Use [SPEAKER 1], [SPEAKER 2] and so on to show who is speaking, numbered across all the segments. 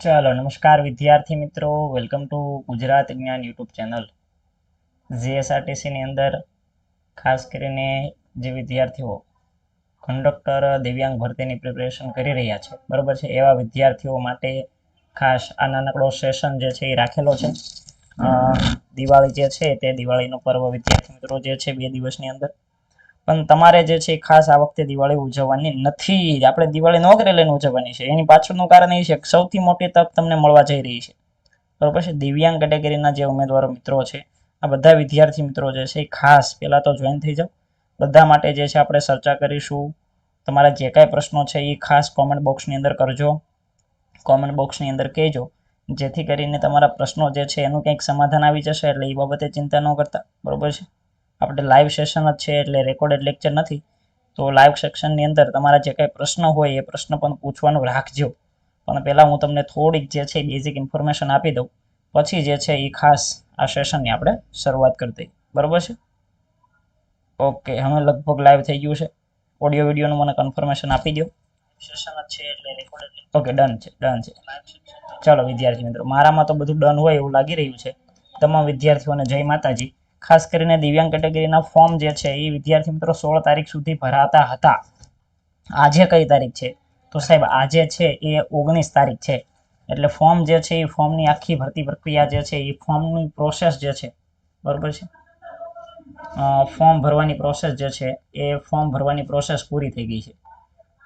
[SPEAKER 1] ચાલો, નમસ્કાર વિદ્યાર્થી મિત્રો. વેલકમ ટુ ગુજરાત જ્ઞાન યુટ્યુબ ચેનલ. જીએસઆરટીસીની અંદર ખાસ કરીને જે વિદ્યાર્થીઓ કંડક્ટર દિવ્યાંગ ભરતીની પ્રિપરેશન કરી રહ્યા છે, બરાબર છે? એવા વિદ્યાર્થીઓ માટે ખાસ આ નાનકડો સેશન જે છે એ રાખેલો છે. દિવાળી જે છે તે દિવાળીનો પર્વ વિદ્યાર્થી મિત્રો જે છે બે દિવસની અંદર પણ તમારે જે છે ખાસ આ વખતે દિવાળી ઉજવવાની નથી. આપણે દિવાળી નોકરી લઈને ઉજવવાની છે. એની પાછળનું કારણ એ છે કે સૌથી મોટી તક તમને મળવા જઈ રહી છે. બરોબર છે? દિવ્યાંગ કેટેગરીના જે ઉમેદવારો મિત્રો છે, આ બધા વિદ્યાર્થી મિત્રો જે છે ખાસ પહેલાં તો જોઈન થઈ જાઓ. બધા માટે જે છે આપણે ચર્ચા કરીશું. તમારા જે કાંઈ પ્રશ્નો છે એ ખાસ કોમેન્ટ બોક્સની અંદર કરજો. કોમેન્ટ બોક્સની અંદર કહેજો. જેથી કરીને તમારા પ્રશ્નો જે છે એનું કંઈક સમાધાન આવી જશે એટલે એ બાબતે ચિંતા ન કરતા. બરોબર છે? આપણે લાઈવ સેશન જ છે એટલે રેકોર્ડેડ લેક્ચર નથી. તો લાઈવ સેક્શનની અંદર તમારા જે કાંઈ પ્રશ્ન હોય એ પ્રશ્ન પણ પૂછવાનું રાખજો. પણ પહેલાં હું તમને થોડીક જે છે બેઝિક ઇન્ફોર્મેશન આપી દઉં. પછી જે છે એ ખાસ આ સેશનની આપણે શરૂઆત કરી દઈએ. બરાબર છે? ઓકે હવે લગભગ લાઈવ થઈ ગયું છે. ઓડિયો વિડીયોનું મને કન્ફર્મેશન આપી દો સેશન જ છે એટલે રેકોર્ડેડ ઓકે ડન છે ડન છે. ચાલો વિદ્યાર્થી મિત્રો મારામાં તો બધું ડન હોય એવું લાગી રહ્યું છે. તમામ વિદ્યાર્થીઓને જય માતાજી. ખાસ કરીને દિવ્યાંગ કેટેગરીના ફોર્મ જે છે એ વિદ્યાર્થી મિત્રો સોળ તારીખ સુધી ભરાતા હતા. આજે કઈ તારીખ છે? તો સાહેબ, આજે છે એ ઓગણીસ તારીખ છે. એટલે ફોર્મ જે છે એ ફોર્મની આખી ભરતી પ્રક્રિયા જે છે એ ફોર્મની પ્રોસેસ જે છે, બરોબર છે? ફોર્મ ભરવાની પ્રોસેસ જે છે એ ફોર્મ ભરવાની પ્રોસેસ પૂરી થઈ ગઈ છે.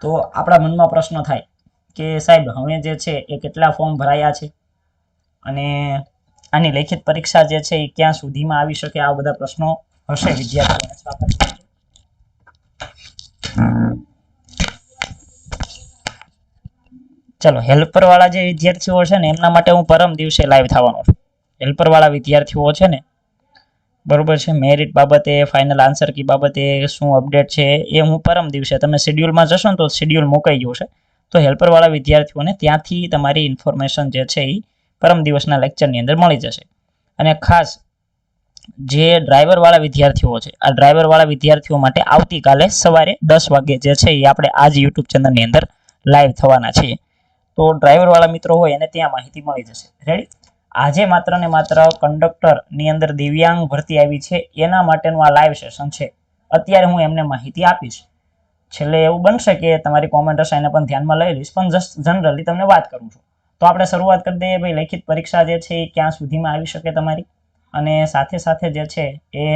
[SPEAKER 1] તો આપણા મનમાં પ્રશ્ન થાય કે સાહેબ, હવે જે છે એ કેટલા ફોર્મ ભરાયા છે? અને આની લેખિત પરીક્ષા જે છે એ ક્યાં સુધીમાં આવી શકે આ બધા પ્રશ્નો હશે વિદ્યાર્થીઓને. ચલો હેલ્પર વાળા જે વિદ્યાર્થીઓ છે ને, એમના માટે હું પરમ દિવસે લાઈવ થવાનો છું હેલ્પર વાળા વિદ્યાર્થીઓ છે ને, બરોબર છે મેરિટ બાબતે ફાઇનલ આન્સર કી બાબતે શું અપડેટ છે એ હું પરમ દિવસે, તમે શેડ્યુલમાં જશો ને તો શેડ્યુલ મુકાઈ ગયું છે તો હેલ્પર વાળા વિદ્યાર્થીઓને ત્યાંથી તમારી ઇન્ફોર્મેશન જે છે એ પરમ દિવસના લેક્ચરની અંદર મળી જશે. અને ખાસ જે ડ્રાઈવરવાળા વિદ્યાર્થીઓ છે, આ ડ્રાઈવરવાળા વિદ્યાર્થીઓ માટે આવતીકાલે સવારે દસ વાગે જે છે એ આપણે આજ યુટ્યુબ ચેનલની અંદર લાઈવ થવાના છીએ. તો ડ્રાઈવરવાળા મિત્રો હોય એને ત્યાં માહિતી મળી જશે. રેડી આજે માત્ર ને માત્ર કંડક્ટરની અંદર દિવ્યાંગ ભરતી આવી છે, એના માટેનું આ લાઈવ સેશન છે. અત્યારે હું એમને માહિતી આપીશ. છેલ્લે એવું બનશે કે તમારી કોમેન્ટ હશે એને પણ ધ્યાનમાં લઈ લઈશ, પણ જસ્ટ જનરલી તમને વાત કરું છું. તો આપણે શરૂઆત કરી દઈએ ભાઈ, લેખિત પરીક્ષા જે છે એ ક્યાં સુધીમાં આવી શકે તમારી? અને સાથે સાથે જે છે એ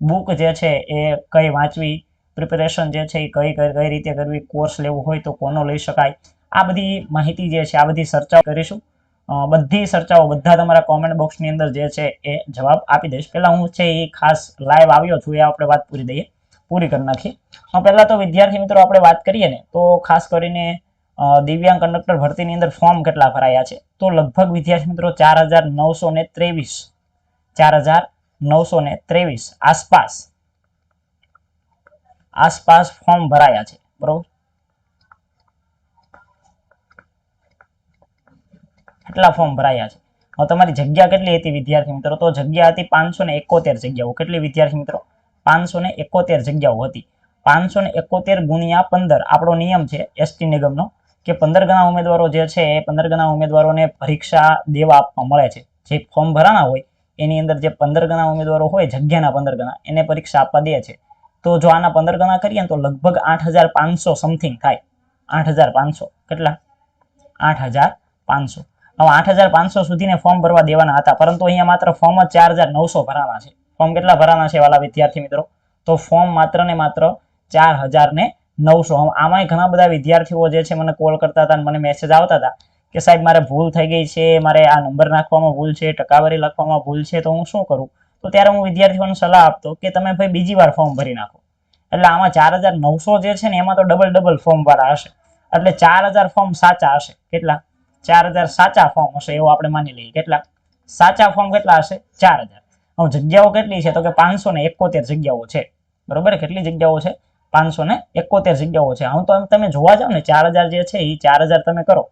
[SPEAKER 1] બુક જે છે એ કઈ વાંચવી પ્રિપેરેશન જે છે એ કઈ કઈ રીતે કરવી કોર્સ લેવો હોય તો કોનો લઈ શકાય? આ બધી માહિતી જે છે, આ બધી ચર્ચાઓ કરીશું. બધી ચર્ચાઓ બધા તમારા કોમેન્ટ બોક્સની અંદર જે છે એ જવાબ આપી દઈશ. પહેલાં હું છે એ ખાસ લાઈવ આવ્યો છું, એ આપણે વાત પૂરી દઈએ. પૂરી કરી નાખીએ. પહેલાં તો વિદ્યાર્થી મિત્રો, આપણે વાત કરીએ ને, તો ખાસ કરીને દિવ્યાંગ કંડક્ટર ભરતીની અંદર ફોર્મ કેટલા ભરાયા છે? તો લગભગ વિદ્યાર્થી મિત્રો ચાર હજાર નવસો ને ત્રેવીસ. ચાર હજાર નવસો ને ત્રેવીસ. આસપાસ આસપાસ ફોર્મ ભરાયા છે. બરોબર? કેટલા ફોર્મ ભરાયા છે? તમારી જગ્યા કેટલી હતી વિદ્યાર્થી મિત્રો? તો જગ્યા હતી પાંચસો ને એકોતેર જગ્યાઓ. કેટલી વિદ્યાર્થી મિત્રો? પાંચસો ને એકોતેર જગ્યાઓ હતી. પાંચસો ને એકોતેર ગુણ્યા પંદર આપણો નિયમ છે એસટી નિગમનો. કે પંદર ગણા ઉમેદવારો જે છે, એ પંદર ગણા ઉમેદવારોને પરીક્ષા દેવા આપવા મળે છે. જે ફોર્મ ભરાના હોય, એની અંદર જે પંદર ગણા ઉમેદવારો હોય, જગ્યાના પંદર ગણા, એને પરીક્ષા આપવા દે છે. તો જો આના પંદર ગણા કરીએ તો લગભગ આઠ હજાર પાંચસો સમથિંગ થાય. આઠ હજાર પાંચસો, કેટલા? આઠ હજાર પાંચસો. હવે આઠ હજાર પાંચસો સુધીને ફોર્મ ભરવા દેવાના હતા, પરંતુ અહીંયા માત્ર ફોર્મ જ ચાર હજાર નવસો ભરાના છે. ફોર્મ કેટલા ભરાના છે વાલા વિદ્યાર્થી મિત્રો? તો ફોર્મ માત્ર ને માત્ર ચાર હજાર ને નવસો. આમાંય ઘણા બધા વિદ્યાર્થીઓ જે છે મને કોલ કરતા હતા મને મેસેજ આવતા હતા કે સાહેબ, મારે ભૂલ થઈ ગઈ છે, મારે આ નંબર નાખવામાં ભૂલ છે, ટકાવારી લખવામાં ભૂલ છે, તો હું શું કરું? તો ત્યારે હું વિદ્યાર્થીઓને સલાહ આપતો કે તમે ભાઈ બીજી વાર ફોર્મ ભરી નાખો. એટલે આમાં ચાર હજાર નવસો જે છે ને એમાં તો ડબલ ડબલ ફોર્મ વાળા હશે. એટલે ચાર હજાર ફોર્મ સાચા હશે. કેટલા? ચાર હજાર સાચા ફોર્મ હશે એવું આપણે માની લઈએ. કેટલા? સાચા ફોર્મ કેટલા હશે? ચાર હજાર. જગ્યાઓ કેટલી છે? તો કે પાંચસો ને એકોતેર જગ્યાઓ છે. બરોબર? કેટલી જગ્યાઓ છે? પાંચસો ને એકોતેર જગ્યાઓ છે. હું તો એમ તમે જોવા જાઓ ને, ચાર હજાર જે છે એ ચાર તમે કરો.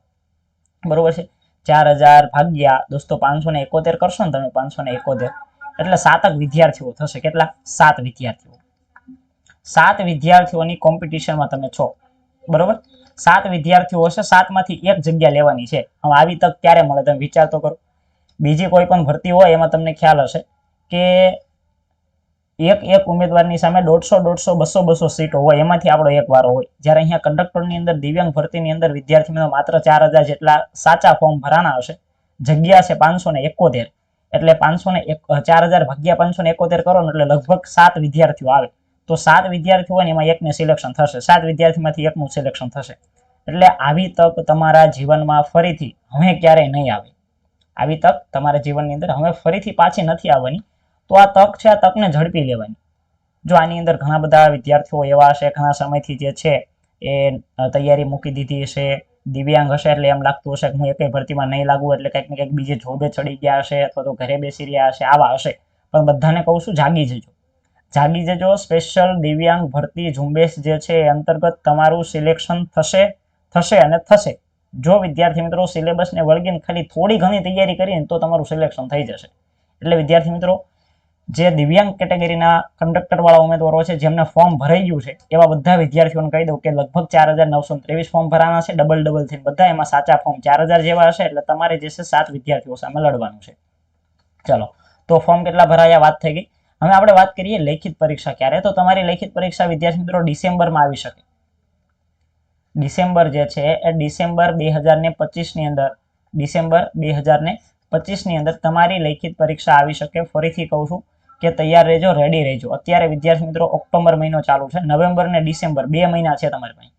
[SPEAKER 1] બરોબર છે? ચાર હજાર ભાગ્યા દોસ્તો પાંચસો ને એકોતેર કરશો ને તમે પાંચસો ને એકોતેર. એટલે સાતક વિદ્યાર્થીઓ થશે. કેટલા? સાત વિદ્યાર્થીઓ. સાત વિદ્યાર્થીઓની કોમ્પિટિશનમાં તમે છો. બરોબર? સાત વિદ્યાર્થીઓ હશે, સાતમાંથી એક જગ્યા લેવાની છે. હવે આવી તક ક્યારે મળે તમે વિચાર તો કરો. બીજી કોઈ પણ ભરતી હોય એમાં તમને ખ્યાલ હશે કે એક એક ઉમેદવારની સામે દોઢસો દોઢસો, બસો બસો સીટો હોય, એમાંથી આપણો એક વારો હોય. જ્યારે અહીંયા કંડક્ટરની અંદર, દિવ્યાંગ ભરતીની અંદર વિદ્યાર્થીઓ માત્ર ચાર હજાર જેટલા સાચા ફોર્મ ભરાના હશે. જગ્યા છે પાંચસો ને એકોતેર. એટલે પાંચસો ને એક, ચાર હજાર ભાગ્યા પાંચસો ને એકોતેર કરો ને એટલે લગભગ સાત વિદ્યાર્થીઓ આવે. તો સાત વિદ્યાર્થીઓ હોય ને એમાં એકને સિલેક્શન થશે. સાત વિદ્યાર્થીમાંથી એકનું સિલેક્શન થશે. એટલે આવી તક તમારા જીવનમાં ફરીથી, હવે ક્યારેય નહીં આવે. આવી તક તમારા જીવનની અંદર હવે ફરીથી પાછી નથી આવવાની. તો આ તક છે, આ તકને ઝડપી લેવાની. જો આની અંદર ઘણા બધા વિદ્યાર્થીઓ એવા હશે, ઘણા સમયથી જે છે એ તૈયારી મૂકી દીધી હશે, દિવ્યાંગ હશે એટલે એમ લાગતું હશે કે હું એકે ભરતીમાં નહીં લાગુ એટલે કંઈક ને કંઈક બીજે જોબે ચડી ગયા હશે અથવા તો ઘરે બેસી રહ્યા હશે, આવા હશે. પણ બધાને કહું છું, જાગી જજો. જાગી જજો, સ્પેશિયલ દિવ્યાંગ ભરતી ઝુંબેશ જે છે એ અંતર્ગત તમારું સિલેક્શન થશે થશે અને થશે. જો વિદ્યાર્થી મિત્રો સિલેબસને વળગીને ખાલી થોડી ઘણી તૈયારી કરીને તો તમારું સિલેક્શન થઈ જશે. એટલે વિદ્યાર્થી મિત્રો જે દિવ્યાંગ કેટેગરીના કંડક્ટરવાળા ઉમેદવારો છે, જેમને ફોર્મ ભરાઈ ગયું છે, એવા બધા વિદ્યાર્થીઓને કહી દઉં કે લગભગ ચાર હજાર નવસો ત્રેવીસ ફોર્મ ભરાના છે ડબલ ડબલ થઈને બધા એમાં સાચા ફોર્મ ચાર હજાર જેવા હશે, એટલે તમારે જે છે સાત વિદ્યાર્થીઓ સામે લડવાનું છે. ચલો, તો ફોર્મ કેટલા ભરાયા, વાત થઈ ગઈ. હવે આપણે વાત કરીએ લેખિત પરીક્ષા ક્યારે? તો તમારી લેખિત પરીક્ષા વિદ્યાર્થી મિત્રો ડિસેમ્બરમાં આવી શકે. ડિસેમ્બર જે છે એ ડિસેમ્બર બે હજાર ને પચીસની અંદર, ડિસેમ્બર બે હજાર ને પચીસની અંદર તમારી લેખિત પરીક્ષા આવી શકે. ફરીથી કહું છું કે તૈયાર રહેજો રેડી રહેજો. અત્યારે વિદ્યાર્થી મિત્રો ઓક્ટોબર મહિનો ચાલુ છે. નવેમ્બર ને ડિસેમ્બર બે મહિના છે તમારી પાસે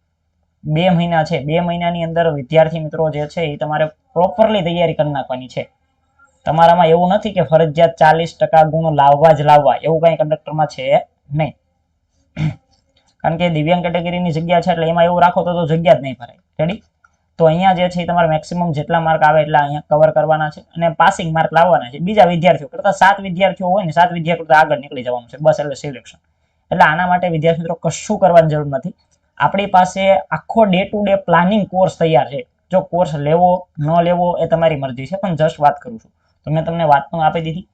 [SPEAKER 1] બે મહિના છે. બે મહિનાની અંદર વિદ્યાર્થી મિત્રો જે છે એ તમારે પ્રોપરલી તૈયારી કરી નાખવાની છે. તમારામાં એવું નથી કે ફરજિયાત ચાલીસ ટકા ગુણ લાવવા જ લાવવા. એવું કઈ કંડક્ટરમાં છે નહીં. કારણ કે દિવ્યાંગ કેટેગરીની જગ્યા છે એટલે એમાં એવું રાખો તો જગ્યા જ નહીં ભરાય. રેડી તો અહીંયા જે છે તમારે મેક્સિમમ જેટલા માર્ક આવે એટલા અહીંયા કવર કરવાના છે અને પાસિંગ માર્ક લાવવાના છે. બીજા વિદ્યાર્થીઓ કરતા સાત વિદ્યાર્થીઓ હોય ને, સાત વિદ્યાર્થીઓ કરતા આગળ નીકળી જવાનું છે. બસ એટલે સિલેક્શન એટલે આના માટે વિદ્યાર્થી મિત્રો કશું કરવાની જરૂર નથી. આપણી પાસે આખો day to day planning course તૈયાર છે. જો કોર્સ લેવો, ન લેવો એ તમારી મરજી છે. પણ જસ્ટ વાત કરું છું. તો મેં તમને વાત પણ આપી દીધી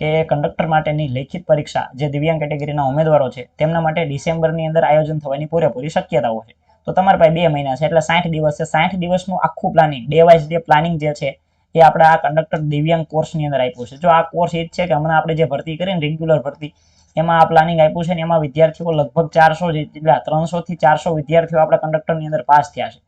[SPEAKER 1] કે કંડક્ટર માટેની લેખિત પરીક્ષા જે દિવ્યાંગ કેટેગરીના ઉમેદવારો છે, તેમના માટે ડિસેમ્બરની અંદર આયોજન થવાની પૂરેપૂરી શક્યતાઓ છે. તો તમારા પાસે બે મહિના છે, એટલે સાઠ દિવસ છે. સાઠ દિવસનું આખું planning day wise day planning જે છે, એ આપણે આ કંડક્ટર દિવ્યાંગ કોર્સની અંદર આપ્યું છે. જો આ કોર્સ એ જ છે કે હમણાં આપણે જે ભરતી કરીને રેગ્યુલર ભરતી, એમાં આ પ્લાનિંગ આપ્યું છે ને એમાં વિદ્યાર્થીઓ લગભગ ચારસો જેટલા ત્રણસો થી ચારસો વિદ્યાર્થીઓ આપણા કંડક્ટરની અંદર પાસ થયા છે.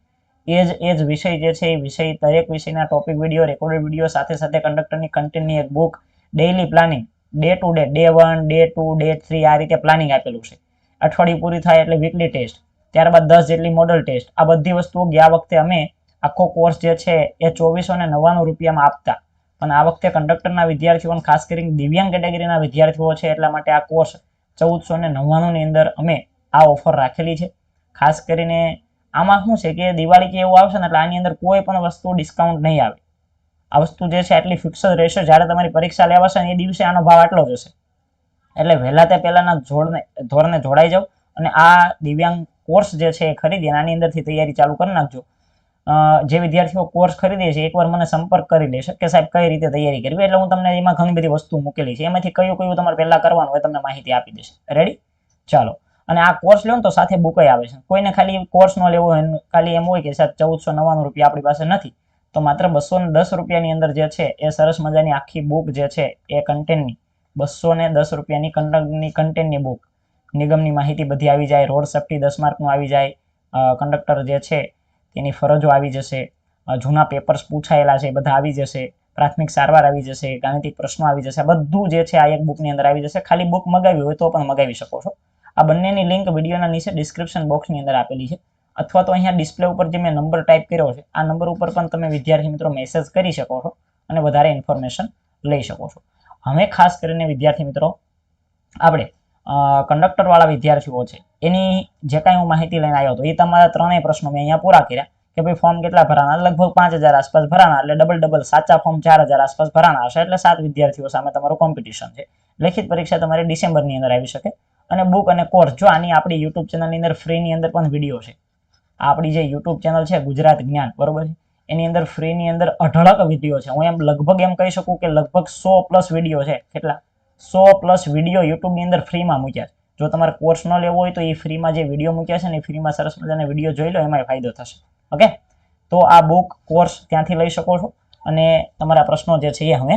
[SPEAKER 1] એ જ એ જ વિષય જે છે, એ વિષય, દરેક વિષયના ટોપિક વીડિયો રેકોર્ડેડ વીડિયો સાથે સાથે કંડક્ટરની કન્ટેન્ટની એક book daily planning day to day day one day two day three આ રીતે પ્લાનિંગ આપેલું છે. અઠવાડિયું પૂરી થાય એટલે વીકલી ટેસ્ટ ત્યારબાદ દસ જેટલી મોડલ ટેસ્ટ આ બધી વસ્તુઓ ગયા વખતે અમે આખો કોર્સ જે છે એ ચોવીસો ને નવ્વાણું રૂપિયામાં આપતા. પણ આ વખતે કંડક્ટરના વિદ્યાર્થીઓને ખાસ કરીને દિવ્યાંગ કેટેગરીના વિદ્યાર્થીઓ છે એટલા માટે આ કોર્સ ચૌદસો ને નવ્વાણુંની અંદર અમે આ ઓફર રાખેલી છે. ખાસ કરીને આમાં શું છે કે દિવાળી કે એવું આવશે ને એટલે આની અંદર કોઈ પણ વસ્તુ ડિસ્કાઉન્ટ નહીં આવે. આ વસ્તુ જે છે આટલી ફિક્સ જ રહેશે જ્યારે તમારી પરીક્ષા લેવાશે ને એ દિવસે આનો ભાવ આટલો જ હશે. એટલે વહેલા તે પહેલાના જોડને ધોરણે જોડાઈ જાઓ અને આ દિવ્યાંગ કોર્સ જે છે એ ખરીદી આની અંદરથી તૈયારી ચાલુ કરી નાખજો. જે વિદ્યાર્થીઓ કોર્સ ખરીદે છે, એકવાર મને સંપર્ક કરી લેશે કે સાહેબ કઈ રીતે તૈયારી કરવી, એટલે હું તમને એમાં ઘણી બધી વસ્તુ મૂકેલી છે. એમાંથી કયું કયું તમારે પહેલાં કરવાનું હોય તમને માહિતી આપી દેશે. રેડી ચાલો. અને આ કોર્સ લો ને તો સાથે બુકય આવે છે. કોઈને ખાલી કોર્સ ન લેવો હોય ખાલી એમ હોય કે સાહેબ ચૌદસો નવ્વાણું રૂપિયા આપણી પાસે નથી, તો માત્ર બસો ને દસ રૂપિયાની અંદર જે છે એ સરસ મજાની આખી બુક જે છે એ કન્ટેન્ટની બસો ને દસ રૂપિયાની કંડક્ટરની કન્ટેન્ટની બુક નિગમની માહિતી બધી આવી જાય, રોડ સેફ્ટી દસ માર્કનું આવી જાય કંડક્ટર જે છે તેની ફરજો આવી જશે જૂના પેપર્સ પૂછાયેલા છે બધા આવી જશે, પ્રાથમિક સારવાર આવી જશે, ગાણિતિક પ્રશ્નો આવી જશે બધું જે છે આ એક બુકની અંદર આવી જશે, ખાલી બુક મગાવી હોય તો પણ મગાવી શકો છો. આ બંનેની લિંક વિડીયોના નીચે ડિસ્ક્રિપ્શન બોક્સની અંદર આપેલી છે. અથવા તો અહીંયા ડિસ્પ્લે ઉપર જે મેં નંબર ટાઈપ કર્યો છે, આ નંબર ઉપર પણ તમે વિદ્યાર્થી મિત્રો મેસેજ કરી શકો છો અને વધારે ઇન્ફોર્મેશન લઈ શકો છો. હવે ખાસ કરીને વિદ્યાર્થી મિત્રો, આપણે કંડક્ટર વાળા વિદ્યાર્થીઓ છે. એની જે કાંઈ હું માહિતી લઈને આવ્યો હતો, એ તમારા ત્રણેય પ્રશ્નો મેં અહીંયા પૂરા કર્યા કે ભાઈ ફોર્મ કેટલા ભરાના લગભગ પાંચ હજાર આસપાસ ભરાના એટલે ડબલ ડબલ સાચા ફોર્મ ચાર હજાર આસપાસ ભરાના હશે, એટલે સાત વિદ્યાર્થીઓ સામે તમારું કોમ્પિટિશન છે. લેખિત પરીક્ષા તમારી ડિસેમ્બરની અંદર આવી શકે. અને બુક અને કોર્સ જો આની આપણી યુટ્યુબ ચેનલની અંદર ફ્રીની અંદર પણ વીડિયો છે. આપણી જે યુટ્યુબ ચેનલ છે, ગુજરાત જ્ઞાન, બરોબર છે? એની અંદર ફ્રીની અંદર અઢળક વીડિયો છે. હું એમ લગભગ એમ કહી શકું કે લગભગ સો પ્લસ વીડિયો છે. કેટલા? સો પ્લસ વીડિયો યુટ્યુબની અંદર ફ્રીમાં મૂક્યા છે. જો તમારે કોર્સ ન લેવો હોય તો એ ફ્રીમાં જે વીડિયો મૂક્યા છે ને એ ફ્રીમાં સરસ મજાના વીડિયો જોઈ લો એમાં ફાયદો થશે. ઓકે? તો આ બુક કોર્સ ત્યાંથી લઈ શકો છો. અને તમારા પ્રશ્નો જે છે એ હવે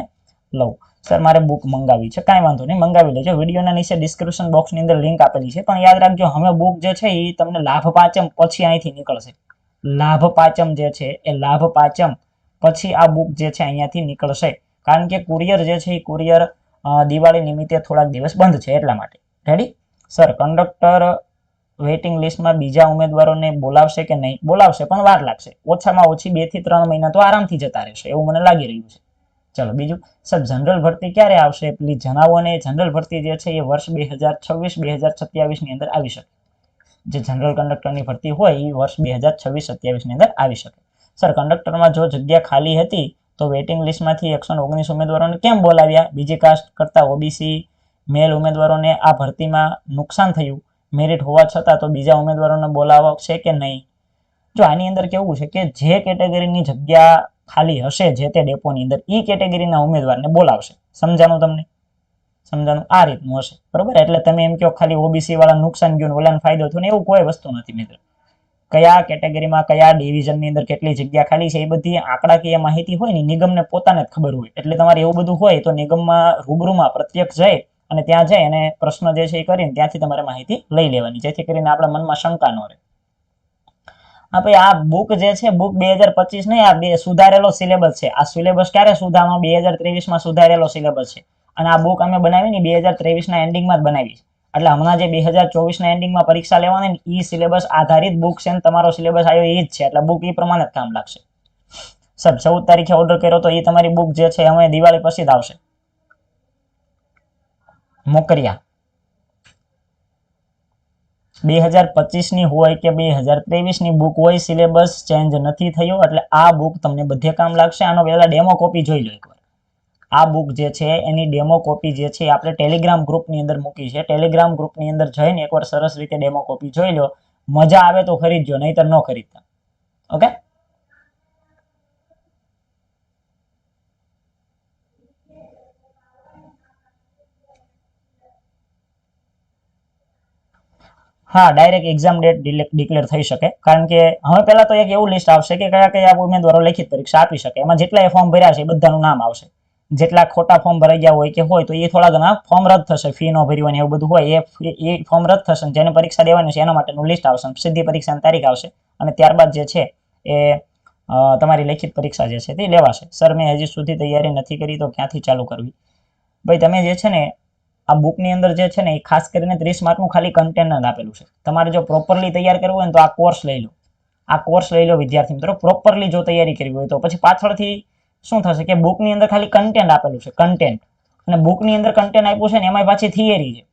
[SPEAKER 1] લઉં. સર મારે બુક મંગાવી છે. કાંઈ વાંધો નહીં, મંગાવી લેજો. વિડીયોના નીચે ડિસ્ક્રિપ્શન બોક્સની અંદર લિંક આપેલી છે. પણ યાદ રાખજો, હવે બુક જે છે એ તમને લાભ પાંચમ પછી અહીંથી નીકળશે. લાભ પાંચમ જે છે, એ લાભ પાંચમ પછી આ બુક જે છે અહીંયાથી નીકળશે. કારણ કે કુરિયર જે છે એ કુરિયર દિવાળી નિમિત્તે થોડાક દિવસ બંધ છે એટલા માટે. રેડી સર કંડક્ટર વેઇટિંગ લિસ્ટમાં બીજા ઉમેદવારોને બોલાવશે કે નહીં? બોલાવશે, પણ વાર લાગશે. ઓછામાં ઓછી બેથી ત્રણ મહિના તો આરામથી જતા રહેશે, એવું મને લાગી રહ્યું છે. ચલો, બીજું. સર જનરલ ભરતી ક્યારે આવશે? પ્લીઝ જણાવો ને જનરલ ભરતી જે છે એ વર્ષ બે હજાર છવ્વીસ, બે હજાર સત્યાવીસની અંદર આવી શકે. જે જનરલ કંડક્ટરની ભરતી હોય, એ વર્ષ બે હજાર છવ્વીસ, સત્યાવીસની અંદર આવી શકે. સર કંડક્ટરમાં જો જગ્યા ખાલી હતી તો વેઇટિંગ લિસ્ટમાંથી એકસો ઓગણીસ ઉમેદવારોને કેમ બોલાવ્યા? બીજી કાસ્ટ કરતાં ઓબીસી મેલ ઉમેદવારોને આ ભરતીમાં નુકસાન થયું. મેરિટ હોવા છતાં તો બીજા ઉમેદવારોને બોલાવશે કે નહીં? જો આની અંદર કેવું છે કે જે કેટેગરીની જગ્યા ખાલી હશે, જે તે ડેપોની અંદર એ કેટેગરીના ઉમેદવારને બોલાવશે. સમજાણું તમને? સમજાણું? આ રીતનું હશે. બરોબર? એટલે તમે એમ કહો, ખાલી ઓબીસી વાળા નુકસાન ગયું ઓલાને ફાયદો થયો ને? એવું કોઈ વસ્તુ નથી, મિત્ર. કયા કેટેગરીમાં, કયા ડિવિઝનની અંદર કેટલી જગ્યા ખાલી છે, એ બધી આંકડાકીય માહિતી હોય ને નિગમને પોતાને જ ખબર હોય. એટલે તમારે એવું બધું હોય તો નિગમમાં રૂબરૂમાં પ્રત્યક્ષ જાય અને ત્યાં જાય અને પ્રશ્ન જે છે એ કરીને ત્યાંથી તમારે માહિતી લઈ લેવાની, જેથી કરીને આપણા મનમાં શંકા ન રહે. હા, ભાઈ, આ બુક જે છે બુક બે હજાર પચીસ નહીં, આ બે સુધારેલો સિલેબસ છે. આ સિલેબસ ક્યારે સુધારનો બે હજાર ત્રેવીસમાં સુધારેલો સિલેબસ છે. અને આ બુક અમે બનાવી ને બે હજાર ત્રેવીસના એન્ડિંગમાં જ બનાવી છે. એટલે હમણાં જે બે હજાર ચોવીસના એન્ડિંગમાં પરીક્ષા લેવાની એ સિલેબસ આધારિત બુક છે ને તમારો સિલેબસ આવ્યો એ જ છે. એટલે બુક એ પ્રમાણે જ કામ લાગશે. સર ચૌદ તારીખે ઓર્ડર કર્યો તો એ તમારી બુક જે છે અમે દિવાળી પછી જ આવશે. મોકરિયા. બે હજાર પચીસની હોય કે બે હજાર ત્રેવીસની બુક હોય સિલેબસ ચેન્જ નથી થયો, એટલે આ બુક તમને બધે કામ લાગશે. આનો પહેલાં ડેમો કોપી જોઈ લો એકવાર આ બુક જે છે, એની ડેમો કોપી જે છે આપણે ટેલિગ્રામ ગ્રુપની અંદર મૂકી છે. ટેલિગ્રામ ગ્રુપની અંદર જઈને એકવાર સરસ રીતે ડેમો કોપી જોઈ લો. મજા આવે તો ખરીદજો, નહીતર ન ખરીદતા. ઓકે હા ડાયરેક્ટ એક્ઝામ ડેટ ડિક્લેર થઈ શકે. કારણ કે હવે પહેલાં તો એક એવું લિસ્ટ આવશે કે કયા કયા ઉમેદવારો લેખિત પરીક્ષા આપી શકે. એમાં જેટલા ફોર્મ ભર્યા છે એ બધાનું નામ આવશે. જેટલા ખોટા ફોર્મ ભરાઈ ગયા હોય કે હોય, તો એ થોડા ઘણા ફોર્મ રદ થશે. ફી નો ભર્યો અને એવું બધું હોય, એ એ ફોર્મ રદ થશે જેને પરીક્ષા દેવાની છે, એના માટેનું લિસ્ટ આવશે સીધી પરીક્ષાની તારીખ આવશે. અને ત્યારબાદ જે છે, એ તમારી લેખિત પરીક્ષા જે છે, તે લેવાશે. સર મેં હજી સુધી તૈયારી નથી કરી, તો ક્યાંથી ચાલુ કરવી? ભાઈ, તમે જે છે ને, આ બુકની અંદર જે છે ને, એ ખાસ કરીને ત્રીસ માર્કનું ખાલી કન્ટેન્ટ આપેલું છે. તમારે જો પ્રોપરલી તૈયાર કરવું હોય ને, તો આ કોર્સ લઈ લો. આ કોર્સ લઈ લો, વિદ્યાર્થી મિત્રો. પ્રોપરલી જો તૈયારી કરવી હોય, તો પછી પાછળથી શું થશે કે બુકની અંદર ખાલી કન્ટેન્ટ આપેલું છે કન્ટેન્ટ અને બુકની અંદર કન્ટેન્ટ આપ્યું છે ને એમાં પાછી થિયરી છે.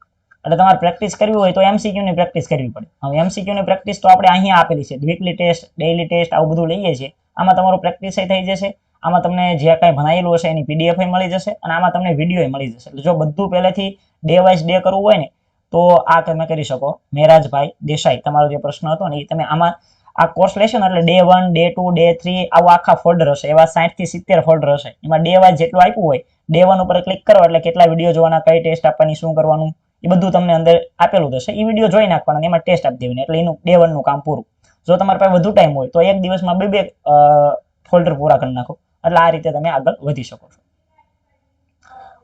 [SPEAKER 1] એટલે તમારે પ્રેક્ટિસ કરવી હોય તો એમસીક્યુની પ્રેક્ટિસ કરવી પડે. હવે એમસીક્યુની પ્રેક્ટિસ તો આપણે અહીંયા આપેલી છે. વીકલી ટેસ્ટ ડેઇલી ટેસ્ટ આવું બધું લઈએ છીએ. આમાં તમારું પ્રેક્ટિસ થઈ જશે. આમાં તમને જે કાંઈ ભણાયેલું હશે એની પીડીએફ મળી જશે અને આમાં તમને વીડિયો મળી જશે. એટલે જો બધું પહેલેથી ડે વાઇઝ ડે કરવું હોય ને, તો આ તમે કરી શકો. મેરાજભાઈ દેસાઈ, તમારો જે પ્રશ્ન હતો ને એ તમે આમાં આ કોર્સ લેશો ને એટલે day one day two day three આવા આખા ફોલ્ડર હશે. એવા સાઠથી સિત્તેર ફોલ્ડર હશે. એમાં ડે વાઇઝ જેટલું આપ્યું હોય ડે વન ઉપર ક્લિક કરો એટલે કેટલા વીડિયો જોવાના, કઈ ટેસ્ટ આપવાની, શું કરવાનું, એ બધું તમને અંદર આપેલું થશે એ વીડિયો જોઈ નાખવાના એમાં ટેસ્ટ આપી દેવાની. એટલે એનું ડે વનનું કામ પૂરું. જો તમારી પાસે વધુ ટાઈમ હોય, તો એક દિવસમાં બે બે ફોલ્ડર પૂરા કરી નાખો. એટલે આ રીતે તમે આગળ વધી શકો છો.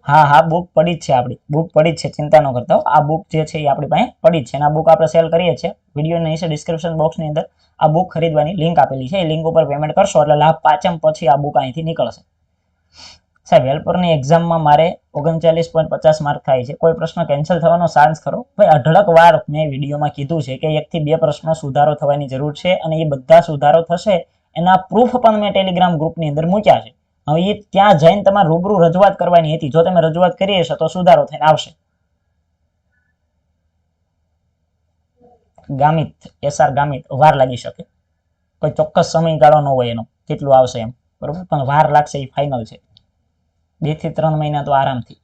[SPEAKER 1] હા હા બુક પડી જ છે આપણી. બુક પડી જ છે, ચિંતા ન કરતા આ બુક જે છે એ આપણી પાસે પડી જ છે. અને આ બુક આપણે સેલ કરીએ છીએ. વિડીયોની નીચે ડિસ્ક્રિપ્શન બોક્સની અંદર આ બુક ખરીદવાની લિંક આપેલી છે, એ લિંક ઉપર પેમેન્ટ કરશો એટલે લાભ પાંચમ પછી આ બુક અહીંથી નીકળશે. સાહેબ હેલ્પરની એક્ઝામમાં મારે ઓગણચાલીસ પોઈન્ટ પચાસ માર્ક થાય છે. કોઈ પ્રશ્ન કેન્સલ થવાનો ચાન્સ ખરો? ભાઈ અઢળક વાર મેં વિડીયોમાં કીધું છે કે એકથી બે પ્રશ્નો સુધારો થવાની જરૂર છે અને એ બધા સુધારો થશે એના પ્રૂફ પણ મેં ટેલિગ્રામ ગ્રુપની અંદર મૂક્યા છે. હવે એ ત્યાં જઈને તમારે રૂબરૂ રજૂઆત કરવાની હતી. જો તમે રજૂઆત કરી હશે તો સુધારો થઈને આવશે. ગામિત એસઆર ગામિત વાર લાગી શકે. કોઈ ચોક્કસ સમયગાળો ન હોય એનો, કેટલું આવશે એમ. બરોબર? પણ વાર લાગશે એ ફાઇનલ છે. બેથી ત્રણ મહિના તો આરામથી.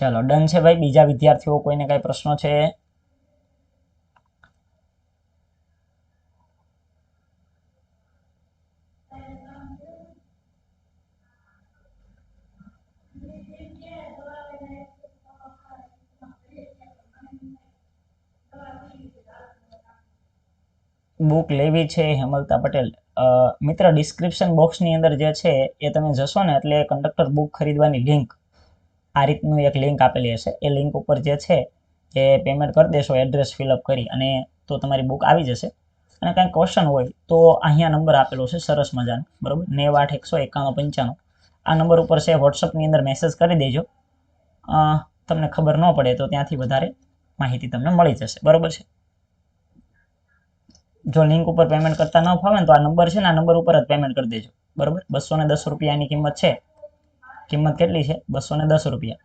[SPEAKER 1] ચાલો ડન છે ભાઈ. બીજા વિદ્યાર્થીઓ કોઈને કાંઈ પ્રશ્નો છે? બુક લેવી છે હેમલતા પટેલ. મિત્ર ડિસ્ક્રિપ્શન બોક્સની અંદર જે છે એ તમે જશો ને એટલે કંડક્ટર બુક ખરીદવાની લિંક આ રીતનું એક લિંક આપેલી હશે. એ લિંક ઉપર જે છે એ પેમેન્ટ કરી દેશો એડ્રેસ ફિલઅપ કરી અને તો તમારી બુક આવી જશે. અને કાંઈ ક્વેશ્ચન હોય તો અહીંયા નંબર આપેલો છે સરસ મજાનો. બરાબર? નેવ આઠ એકસો એકાણું પંચાણું. આ નંબર ઉપર છે વોટ્સઅપની અંદર મેસેજ કરી દેજો. તમને ખબર ન પડે તો ત્યાંથી વધારે માહિતી તમને મળી જશે. બરાબર છે? જો લિંક ઉપર પેમેન્ટ કરતા ન ફાવે ને તો આ નંબર છે ને આ નંબર ઉપર જ પેમેન્ટ કરી દેજો. બરોબર? બસો ને દસ રૂપિયાની કિંમત છે. કિંમત કેટલી છે? બસો ને દસ રૂપિયા.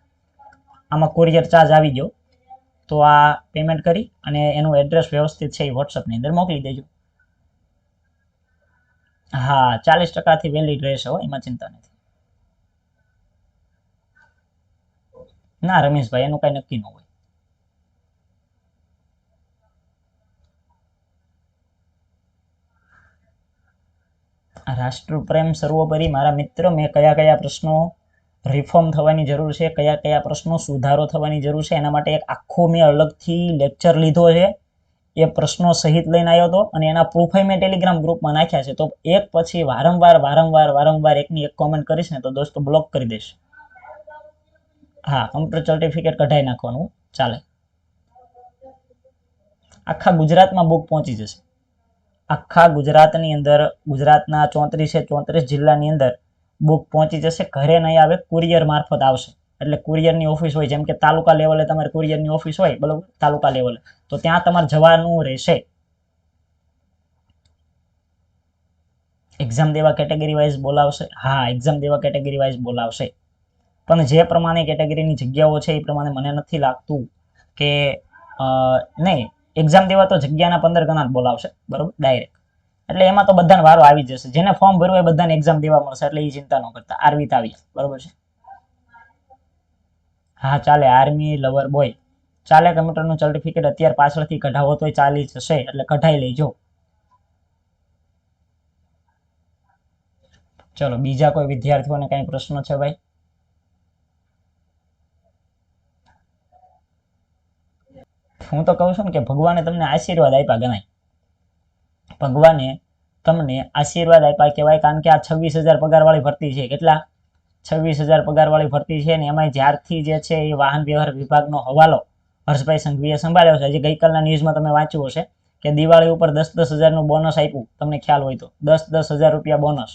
[SPEAKER 1] આમાં કુરિયર ચાર્જ આવી ગયો. તો આ પેમેન્ટ કરી અને એનું એડ્રેસ વ્યવસ્થિત છે એ વોટ્સઅપની અંદર મોકલી દેજો. હા, ચાલીસ ટકાથી વેલિડ રહેશે હો, એમાં ચિંતા નથી. ના, રમેશભાઈ, એનું કાંઈ નક્કી ન હોય. રાષ્ટ્રપ્રેમ સર્વોપરી. મારા મિત્ર, મેં કયા કયા પ્રશ્નો રિફોર્મ થવાની જરૂર છે, કયા કયા પ્રશ્નો સુધારો થવાની જરૂર છે, એના માટે એક આખો મેં અલગથી લેક્ચર લીધો છે. એ પ્રશ્નો સહિત લઈને આવ્યો હતો અને એના પ્રૂફાઈ મેં ટેલિગ્રામ ગ્રુપમાં નાખ્યા છે. તો એક પછી વારંવાર વારંવાર વારંવાર એકની એક કોમેન્ટ કરીશ ને તો દોસ્તો બ્લોક કરી દઈશ. હા કમ્પ્યુટર સર્ટિફિકેટ કઢાઈ નાખવાનું. ચાલે. આખા ગુજરાતમાં બુક પહોંચી જશે. આખા ગુજરાતની અંદર, ગુજરાતના ચોત્રીસે ચોત્રીસ જિલ્લાની અંદર બુક પહોંચી જશે. ઘરે નહીં આવે કુરિયર મારફત આવશે. એટલે કુરિયરની ઓફિસ હોય, જેમ કે તાલુકા લેવલે તમારે કુરિયરની ઓફિસ હોય, બરોબર? તાલુકા લેવલે તો ત્યાં તમારે જવાનું રહેશે. એક્ઝામ દેવા કેટેગરી વાઇઝ બોલાવશે. હા એક્ઝામ દેવા કેટેગરી વાઇઝ બોલાવશે. પણ જે પ્રમાણે કેટેગરીની જગ્યાઓ છે, એ પ્રમાણે મને નથી લાગતું કે નહીં એક્ઝામ દેવા તો જગ્યાના પંદર ગણા બોલાવશે, બરોબર? ડાયરેક્ટ એટલે એમાં તો બધાને વારો આવી જશે. જેને ફોર્મ ભરવું એ બધાને એક્ઝામ દેવા મળશે, એટલે એ ચિંતા ન કરતા. આરવી તાવી બરોબર છે? હા, ચાલે. આર્મી લવર બોય ચાલે કમ્પ્યુટરનું સર્ટિફિકેટ અત્યારે પાછળથી કઢાવો તો ચાલી જશે, એટલે કઢાઈ લેજો. ચલો, બીજા કોઈ વિદ્યાર્થીઓને કઈ પ્રશ્નો છે ભાઈ? હું તો કહું છું ને કે ભગવાને તમને આશીર્વાદ આપ્યા ગણાય. ભગવાને તમને આશીર્વાદ આપ્યા કહેવાય કારણ કે આ છવ્વીસ હજાર પગારવાળી ભરતી છે. કેટલા? છવ્વીસ હજાર પગારવાળી ભરતી છે ને એમાં જ્યારથી જે છે એ વાહન વ્યવહાર વિભાગનો હવાલો હર્ષભાઈ સંઘવીએ સંભાળ્યો છે. હજી ગઈકાલના ન્યૂઝમાં તમે વાંચ્યું હશે કે દિવાળી ઉપર દસ દસ હજારનું બોનસ આપ્યું. તમને ખ્યાલ હોય તો. દસ દસ હજાર રૂપિયા બોનસ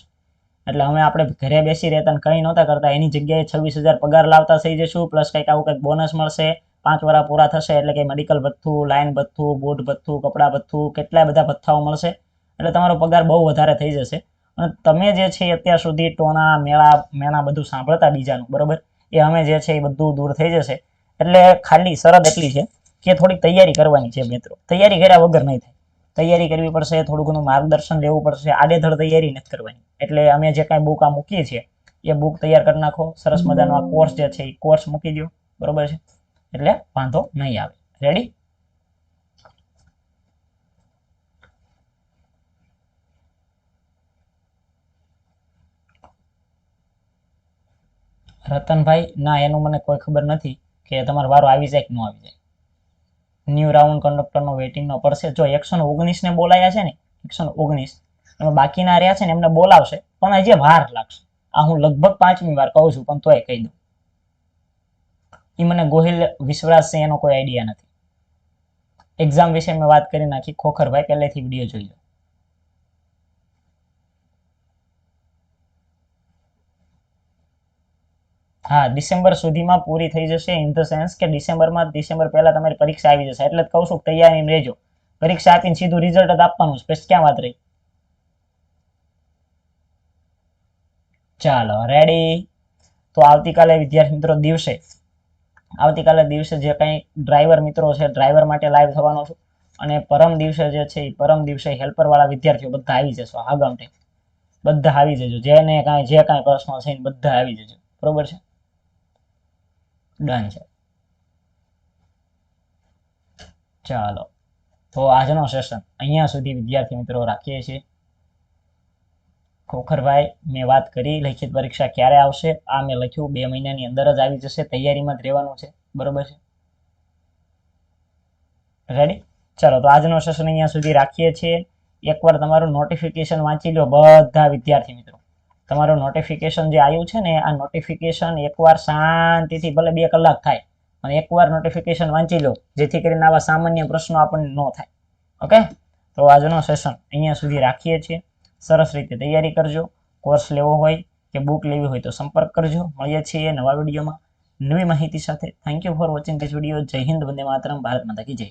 [SPEAKER 1] એટલે હવે આપણે ઘરે બેસી રહેતા કંઈ નહોતા કરતા. એની જગ્યાએ છવ્વીસ હજાર પગાર લાવતા થઈ જશું. પ્લસ કંઈક આવું કંઈક બોનસ મળશે. પાંચ વરા પૂરા થશે એટલે કે મેડિકલ ભથ્થું લાઇન ભથ્થું બૂટ ભથ્થું, કપડાં ભથ્થું કેટલાય બધા ભથ્થાઓ મળશે? એટલે તમારો પગાર બહુ વધારે થઈ જશે. અને તમે જે છે અત્યાર સુધી ટોણા, મેળા મેળા બધું સાંભળતા બીજાનું, બરોબર? એ અમે જે છે એ બધું દૂર થઈ જશે. એટલે ખાલી શરત એટલી છે કે થોડીક તૈયારી કરવાની છે મિત્રો. તૈયારી કર્યા વગર નહીં થાય. તૈયારી કરવી પડશે, થોડું ઘણું માર્ગદર્શન લેવું પડશે. આડેધડ તૈયારી નથી કરવાની. એટલે અમે જે કાંઈ બુક આ મૂકીએ છીએ, એ બુક તૈયાર કરી નાખો. સરસ મજાનો આ કોર્સ જે છે એ કોર્સ મૂકી દો બરોબર છે? એટલે વાંધો નહીં આવે. રેડી રતનભાઈ, ના, એનું મને કોઈ ખબર નથી કે તમારો વારો આવી જાય કે ન આવી જાય. ન્યૂ રાઉન્ડ કંડક્ટરનો વેઇટિંગનો પડશે. જો એકસો ને ઓગણીસને બોલાયા છે ને, એકસો ઓગણીસ, એમાં બાકીના રહ્યા છે ને એમને બોલાવશે, પણ હજી વાર લાગશે. આ હું લગભગ પાંચમી વાર કહું છું, પણ તોય કહી દઉં. એ મને ગોહિલ વિશ્વાસ છે એનો કોઈ આઈડિયા નથી. એક્ઝામ વિશે મેં વાત કરી નાખી. ખોખરભાઈ, પહેલેથી વીડિયો જોઈ લો. હા, ડિસેમ્બર સુધીમાં પૂરી થઈ જશે ઇન ધ સેન્સ કે ડિસેમ્બરમાં, ડિસેમ્બર પહેલા તમારી પરીક્ષા આવી જશે. એટલે જ કહું છું કે તૈયારી રહેજો. પરીક્ષા આપીને સીધું રિઝલ્ટ જ આપવાનું છે. ક્યાં વાત રહી? ચાલો રેડી તો આવતીકાલે વિદ્યાર્થી મિત્રો દિવસે આવતીકાલે દિવસે જે કંઈ ડ્રાઈવર મિત્રો છે ડ્રાઈવર માટે લાઈવ થવાનો છું. અને પરમ દિવસે જે છે, એ પરમ દિવસે હેલ્પરવાળા વિદ્યાર્થીઓ બધા આવી જશો હાગમટે બધા આવી જજો, જેને કાંઈ, જે કાંઈ પ્રશ્નો છે બધા આવી જજો. બરોબર છે? ડન છે. ચાલો. તો આજનો સેશન અહીંયા સુધી વિદ્યાર્થી મિત્રો રાખીએ છીએ. ખોખરભાઈ, મેં વાત કરી, લેખિત પરીક્ષા ક્યારે આવશે? આ મેં લખ્યું, બે મહિનાની અંદર જ આવી જશે, તૈયારીમાં જ રહેવાનું છે. બરોબર છે? રેડી ચલો, તો આજનો સેશન અહીંયા સુધી રાખીએ છીએ. એકવાર તમારું નોટિફિકેશન વાંચી લો બધા વિદ્યાર્થી મિત્રો. તમારું નોટિફિકેશન જે આવ્યું છે ને, આ નોટિફિકેશન એકવાર શાંતિથી, ભલે બે કલાક થાય અને એકવાર નોટિફિકેશન વાંચી લો, જેથી કરીને આવા સામાન્ય પ્રશ્નો આપણને ન થાય. ઓકે તો આજનો સેશન અહીંયા સુધી રાખીએ છીએ. સરસ રીતે તૈયારી કરજો. કોર્સ લેવો હોય કે બુક લેવી હોય તો સંપર્ક કરજો. મળીએ છીએ નવા વિડીયોમાં નવી માહિતી સાથે. Thank you for watching this video જય હિન્દ, વંદે માતરમ. ભારત માતા કી જય.